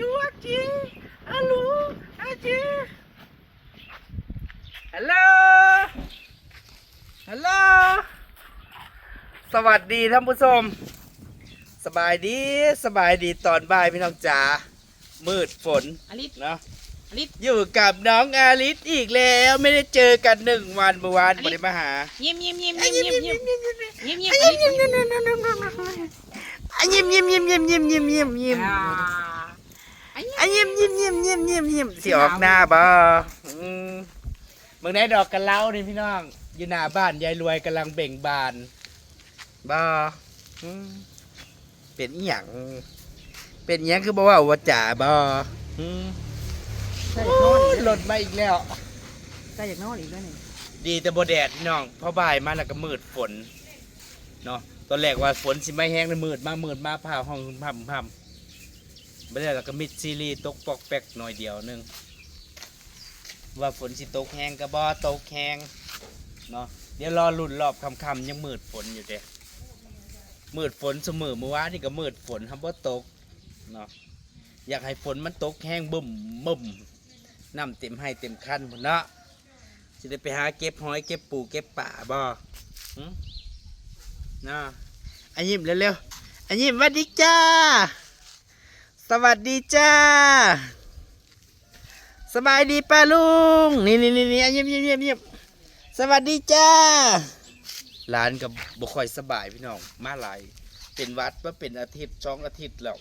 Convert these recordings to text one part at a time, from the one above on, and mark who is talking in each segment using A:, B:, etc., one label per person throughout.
A: จูอาจีฮัลโหลอาจีฮัลโหลฮัลโหลสวัสดีท่านผู้ชม สบายดีสบายดีตอนบ่ายพี่น้องจ๋ามืดฝน
B: อลิส
A: เนาะ
B: อลิส
A: อยู่กับน้องอาลิสอีกแล้วไม่ได้เจอกันหนึ่งวันเมื่อวาน
B: อลิ
A: ไม่
B: ส
A: ได้มาหา
B: เยี่ยมเยี่ยมเยี่ยมเยี่ยมเยี่ยมเยี่ยมเยี่ยมเยี่ยม
A: ยิ้
B: อ
A: ม
B: ลิ
A: ยิ้
B: ส
A: มยิ้มยิ้มยิ้มยิ้มยิ้มยิ้มยิ้มยิ้มยิ้มยิ้ม
B: อ่า
A: อะยิ้มยิ้มยิ้มยิ้มยิ้มยิ้มสิออกหน้าบ่อืมเมื่อไหนดอกกันเล้านี่พี่น้อง อยู่หน้าบ้านยายรวยกำลังเบ่งบานบ่อืมเป็นอีหยังเป็นอีหยังคือบอกว่าว่าจ๋าบ่อืม
B: ใส่
A: โอ้
B: นอน
A: ยหล่นมาอีกแล้ว
B: ใส่อยากนอนอีกแล้วนี่
A: ดีแต่บ่แดดพี่น้องพอบ่ายมาแล้วก็มืดฝนเนาะตอนแรกว่าฝนสิไม่แห้งเลยมืดมามืดมาผ่าห้องพัมพัม ไม่ได้แล้วก็มิดซีรีส์ตกปอกแปกหน่อยเดียวนึงว่าฝนสิตกแห้งก็บ่ตกแห้งเนาะเดี๋ยวรอลุ่นรอบค่ำยังมืดฝนอยู่เด้มืดฝนเสมอเมื่อวานนี่ก็มืดฝนทำบ่ตกเนาะอยากให้ฝนมันตกแห้งบึมบึมน้ำเต็มให้เต็มคันพุ่นเนาะจะได้ไปหาเก็บหอยเก็บปูเก็บป่าบ่หึน่าอันยิ้มเร็วๆอันยิ้มวัสดีจ้า สวัสดีจ้า สบายดีป้าลุง นี่นี่นี่นี่อันยิ้มยิ้มยิ้มยิ้มสวัสดีจ้าร้านกับบุคอยสบายพี่น้อง มาหลายเป็นวัดว่าเป็นอาทิตย์สองอาทิตย์แล้ว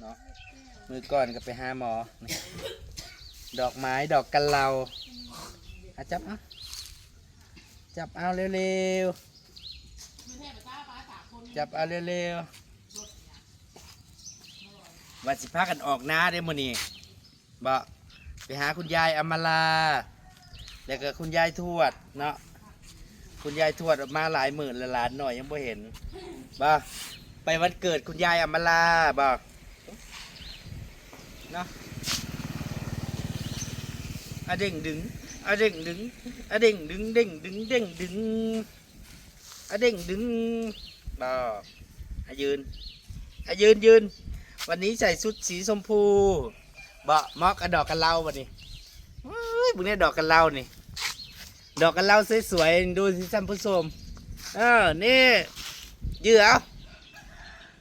A: เนาะมือก่อนก็ไปหาหมอ ดอกไม้ดอกกันเราอะจับเอาจับเอาเร็วๆจับเอาเร็วๆ วันสิพากันออกน้าได้มื้อนี้บ่ไปหาคุณยายอมาลา แล้วก็คุณยายทวดเนาะคุณยายทวดออกมาหลายหมื่นละหลานหน่อยยังบ่เห็นบ่ไปวันเกิดคุณยายอมาลาบ่เนาะอะเด้งดึงอะเด้งดึงอะเด้งดึงเด้งดึงเด้งดึงอะเด้งดึงบ่อะยืนอะยืนยืน วันนี้ใส่ชุดสีชมพูเบ่มอกกระดอกกันเล่าวันนี้เฮ้ยบุญเนี่ยดอกกันเล่านี่ ดอกกันเล่าสวยๆดูสิท่านผู้ชมเออนี่ยื้อเอา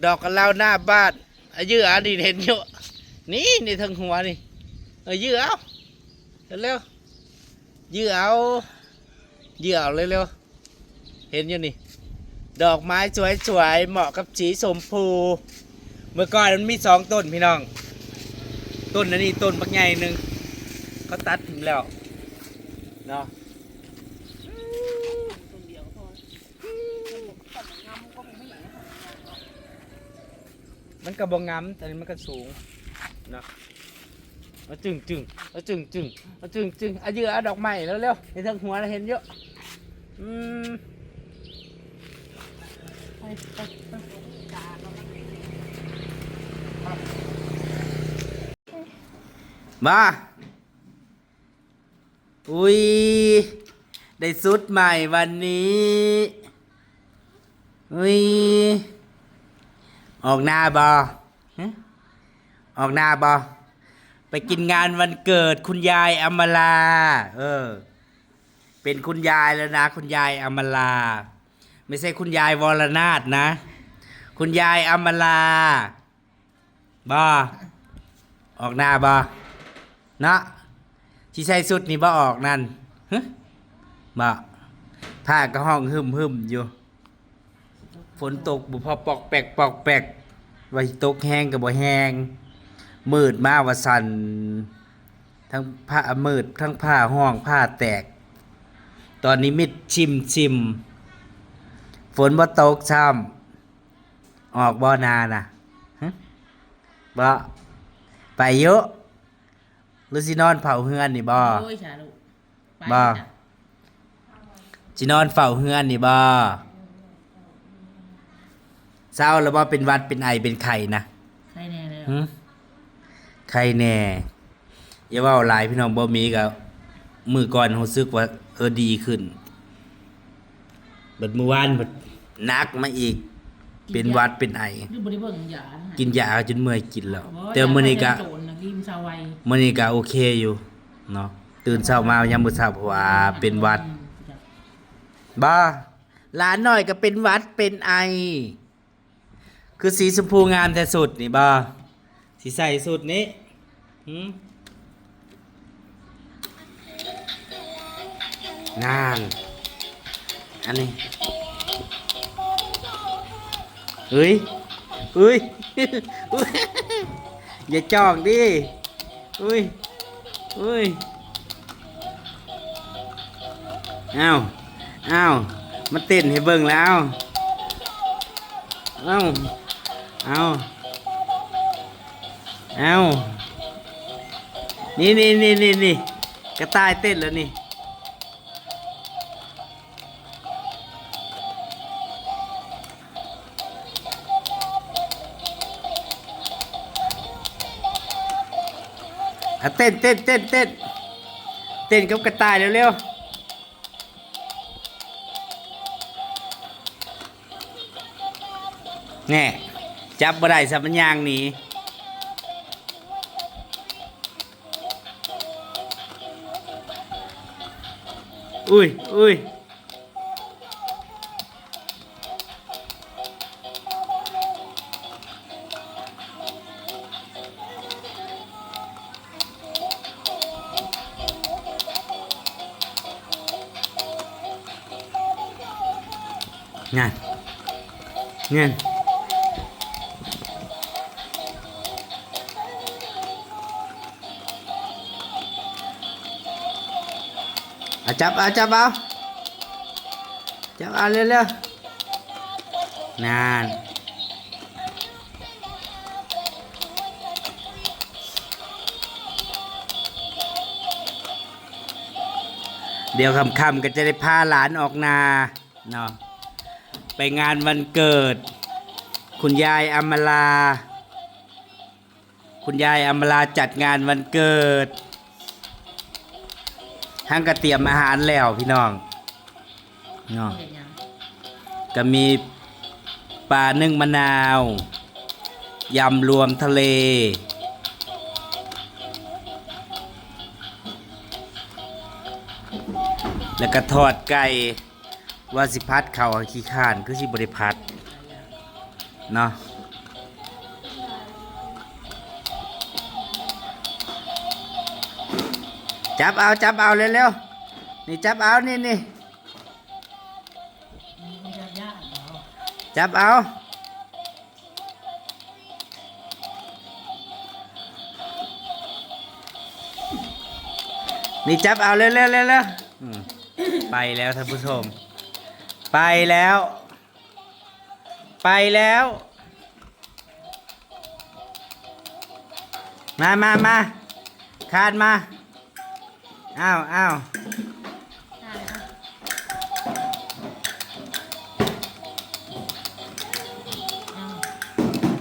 A: ดอกกันเล่าหน้าบ้านอะยื้อเอาดิเห็นอยู่นี่นี่ทางหัวนี่เออยื้อเอาเร็วๆยื้อเอายื้อเอาเร็วๆเห็นอยู่นี่ ดอกไม้สวยๆเหมาะกับสีชมพู เมื่อก่อนมันมีสองต้นพี่น้อง ต้นนั้นนี่ต้นบักใหญ่หนึ่งเขาตัดทิ้งแล้วเนาะมันกระบองงามแต่มันก็สูงเนาะเอาจึงจึงเอาจึงจึงเอาจึงจึงอายือดอกไม้แล้วเร็วๆเห็นทางหัวแล้วเห็นเยอะอืม
B: ไปไปไป
A: มา อุ้ย ได้สุดใหม่วันนี้ อุ้ย ออกหน้าบอออกหน้าบอไปกินงานวันเกิดคุณยายอมลา เออ เป็นคุณยายแล้วนะ คุณยายอมลา ไม่ใช่คุณยายวรนาถนะ คุณยายอมลาบอออกหน้าบอ เนาะที่ใส่สุดนี่บ่ออกนั่นฮบ่ผ้าก็ห้องหึมหึมอยู่ ฝนตกบุพอปอกแปกปอกแปกว่าตกแห้งกับบ่แห้งมืดมาว่าสันทั้งผ้ามืดทั้งผ้าห้องผ้าแตก ตอนนี้มิดชิมชิมฝนบ่ตกซ้ำออกบ่นาน่ะฮะบ่ไปเยอะ หรือสินอนเฝ้าเฮือนนี่บ่
B: โอ้ยชาลูกไป
A: บ่
B: จ้ะ
A: สินอนเฝ้าเฮือนนี่บ่เศร้าแล้วบ่เป็นหวัดเป็นไอเป็นไข้นะ
B: ใช่แน่เลย
A: หึไข้แน่อย่าเว้าหลายพี่น้องบ่มีก็มื้อก่อนรู้สึกว่าเออดีขึ้นเบิดมื้อวานเบิดหนักมาอีก เป็นหวัดเป็นไอ
B: หรือบริเบิ่งยานะ
A: กินยาจนเมื่อยกินแล้ว
B: บ่
A: แต่มื้อนี้ก็
B: ยาโจร นะกินชาวไว
A: มื้อนี้ก็โอเคอยู่เนาะตื่นเช้ามายามมื้อเช้าเพราะว่าเป็นหวัดบ้าหลานน้อยก็เป็นหวัดเป็นไอ คือสีชมพูงามแต่สุดนี่บ้าสีใส่สุดนี้หืมนานอันนี้เฮ้ยเฮ้ย อย่าจองดิเฮ้ยเฮ้ย อ้าว อ้าว มาเต้นให้เบิ่งแล้วเอ้าเอาเอานี่นี่นี่นี่นี่กระต่ายเต้นแล้วนี่ อะเต้นเต้นเต้นเต้นเต้นกับกระต่ายเร็วๆแน่จับบ่ได้สัมันยางหนีอุ้ยอุ้ย งานงานอาจับอาจับเอาจับเอาเร็วๆนานเดี๋ยวคำๆก็จะได้พาหลานออกนาเนาะ ไปงานวันเกิด คุณยายอมลา คุณยายอมลาจัดงานวันเกิดห้างกระเตรียมอาหารแล้วพี่น้องเนาะ
B: เห็นยัง
A: ก็มีปลานึ่งมะนาวยำรวมทะเล แล้วก็ทอดไก่ ว่าสิพัดเข่าขี้ข้านคือสิบริพัดเนาะจับเอาจับเอาเร็วๆนี่จับเอานี่นี่
B: จั
A: บเอานี่จับเอาเร็วๆเร็วๆไปแล้วท่านผู้ชม ไปแล้ว ไปแล้ว มามามาคานมา อ้าวอ้าว
B: ได้นะอ้าว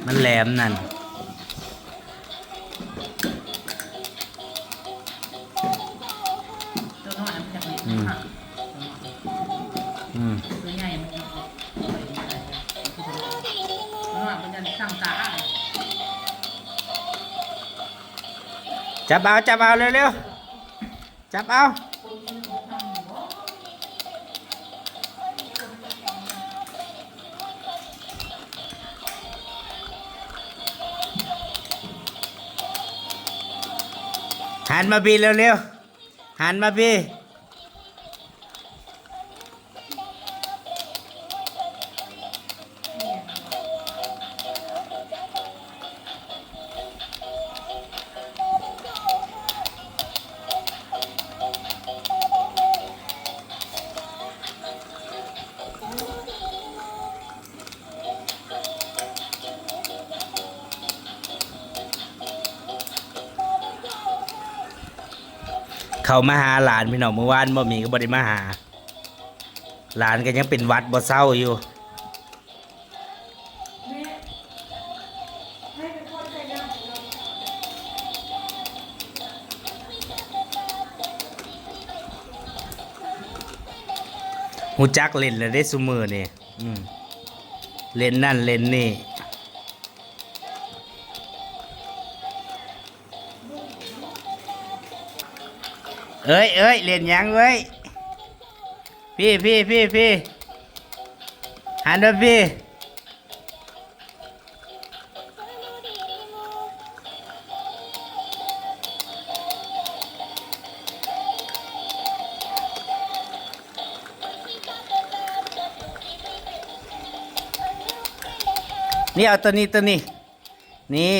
A: มันแหลมนั่น
B: จั
A: บเอาจับเอาเร็วๆจับเอาหันมาพี่เร็วๆหันมาพี่ เขามาหาหลานพี่น้องเมื่อวานบ่มีก็บ่ได้มาหา หลานก็ยังเป็นวัดบ่เศร้าอยู่หูจักเล่นแล้วได้ซุมือนี่อืมเล่นนั่นเล่นนี่ เอ้ยเอ้ยเล่นหยังเว้ยพี่พี่พี่พี่หันมาพี่นี่เอาตัวนี้ตัวนี้นี่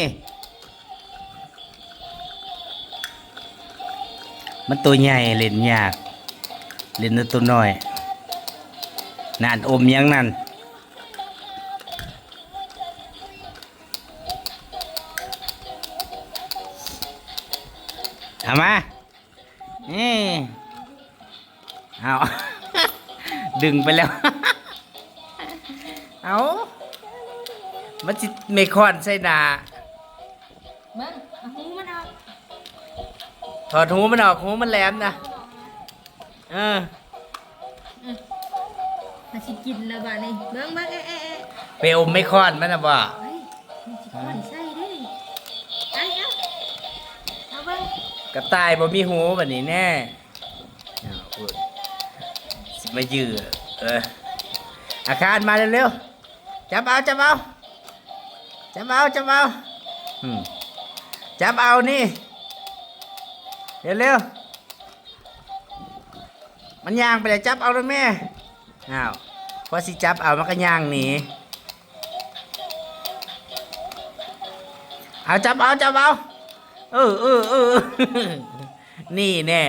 A: มันตัวใหญ่เล่นยากเล่นตัวน้อยนานอมยังนั่นเอามานี่เอาดึงไปแล้ว เอามันจิไม่คอนใส่หนา
C: เบิ้งเอาหูมัน
A: ถอดหูมันออกหูมันแหลมนะเออ
C: มาสิกินแล้วบ้านี่เบิ้งเบิ้งเอ๊ะเอ๊ะเอ๊ะ
A: ไปอมไม่คอนมันนะบ่
C: เฮ้ยมันสิก่อนใส่เด้ไอ้เอาเอาเบิ้ง
A: กระต่ายบ่มีหูแบบนี้แน่เอาพูดสิมายื้อเอออาคารมาเร็วๆจับเอาจับเอาจับเอาจับเอาอืมจับเอานี่ เร็วๆมันยางไปเลยจับเอาแล้วแม่อ้าวพอสิจับเอามันก็ย่างหนีเอาจับเอาจับเอาเออเออเออนี่แน่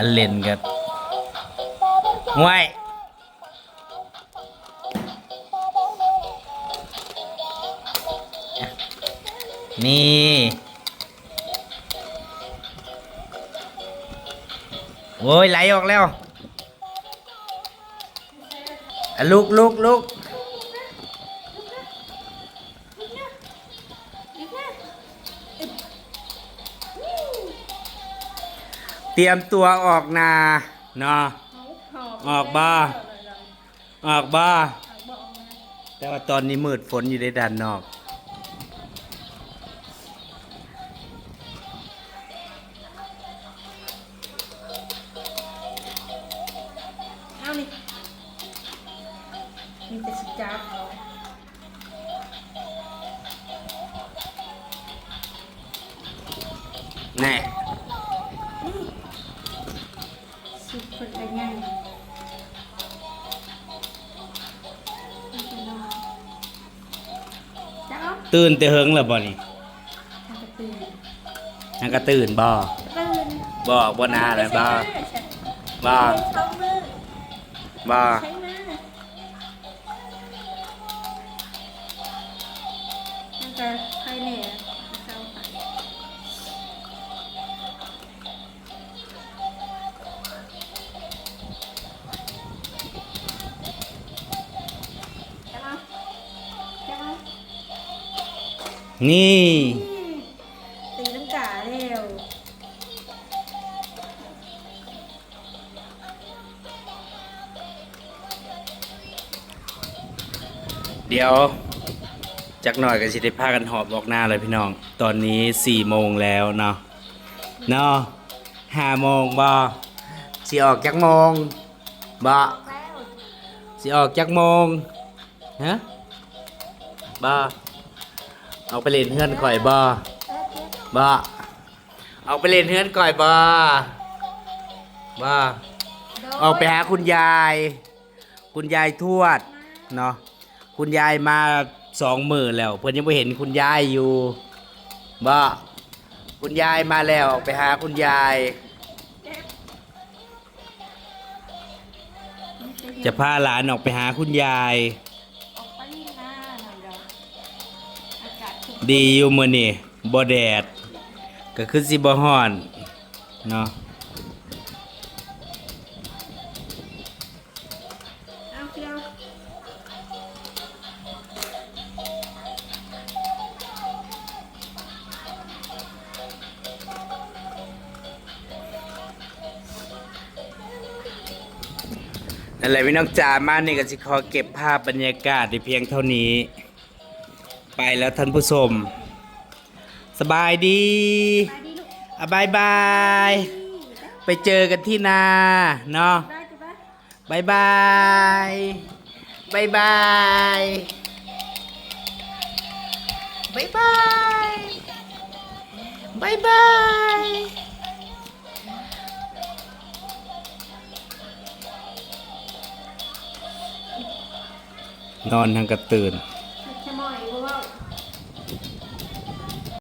A: อันเล่นกับห่วยนี่โอ้ยไหลออกแล้วลุกลุกลุก ตรียมตัวออกนาเนาะ ออกบ้า ออกบ้า แต่ว่าตอนนี้มืดฝนอยู่ในด้านนอก
C: เอานี่มีแต่สิจับ
A: ตื่นแต่เฮิงแล้วบ่นี่
C: ทำกระตือ
A: ยังก็ตื่นบ่
C: ตื่น
A: บอกบ่นาเลยบ่บ่
C: สองมือ
A: บ่
C: นี่ตีลังกาเร็ว
A: เดี๋ยวจักหน่อยก็สิได้พากันหอบออกหน้าเลยพี่น้อง ตอนนี้สี่โมงแล้วเนาะเนาะห้าโมงบ่สิออกจักโมงบ่สิออกจักโมงฮะบ่ เอาไปเล่นเฮือนก่อยบ่บ่เอาไปเล่นเฮือนก่อยบ่บ่ออกไปหาคุณยาย คุณยายทวดเนาะคุณยายมาสองมือแล้วเพื่อนยังไม่เห็นคุณยายอยู่บ่คุณยายมาแล้วออกไปหาคุณยาย จะพาหลานออกไปหาคุณยาย
C: ดีอ
A: ยู่มื้อนี้บ่แดด ก็คือสิบ่ฮ้อนเนาะนั่นแหละพี่น้องจ๋ามานี่ก็สิขอเก็บภาพบรรยากาศในเพียงเท่านี้ ไปแล้วท่านผู้ชม สบายดี
C: ไปดีลูก
A: อะบายบาย ไปเจอกันที่นาเนาะ
C: ได้จ้ะปะ
A: บายบายบายบายบายบายบายบายนอนทางกระตื่น